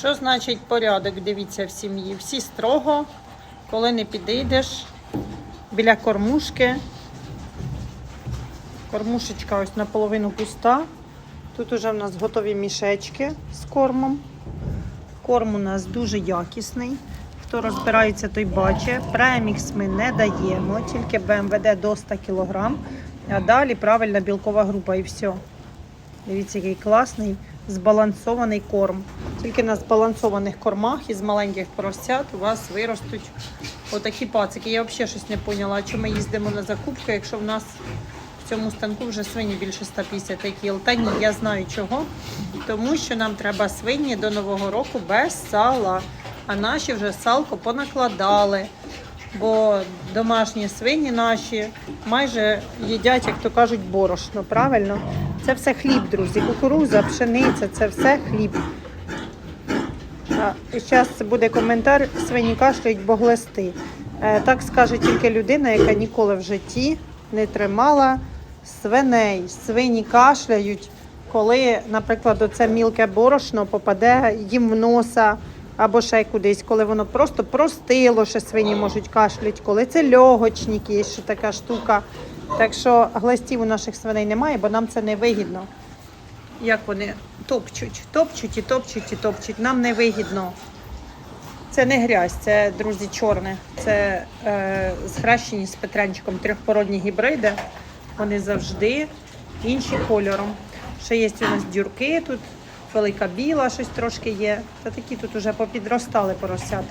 Що значить порядок? Дивіться в сім'ї. Всі строго, коли не підійдеш біля кормушки. Кормушечка ось наполовину пуста. Тут уже в нас готові мішечки з кормом. Корм у нас дуже якісний. Хто розбирається, той бачить. Премікс ми не даємо, тільки БМВД до 100 кг. А далі правильна білкова група і все. Дивіться, який класний збалансований корм. Тільки на збалансованих кормах із маленьких поросят у вас виростуть отакі пацики. Я взагалі щось не поняла, чому ми їздимо на закупки, якщо в нас в цьому станку вже свині більше 150 кіл. Та ні, я знаю чого. Тому що нам треба свині до Нового року без сала. А наші вже салко понакладали. Бо домашні свині наші майже їдять, як то кажуть, борошно. Правильно? Це все хліб, друзі. Кукуруза, пшениця це все хліб. А зараз буде коментар, свині кашляють, бо глисти. Е, Так скаже тільки людина, яка ніколи в житті не тримала свиней. Свині кашляють, коли, наприклад, оце мілке борошно попаде їм в носа або ще кудись, коли воно просто простило, що свині можуть кашлять, коли це льогочники, є ще така штука. Так що глистів у наших свиней немає, бо нам це не вигідно. Як вони топчуть, топчуть і топчуть і топчуть. Нам не вигідно. Це не грязь, це, друзі, чорне. Це е, зхрещені з Петренчиком трьохпородні гібриди. Вони завжди інші кольором. Ще є у нас дюрки тут, велика біла, щось трошки є. Та такі тут уже попідростали поросят.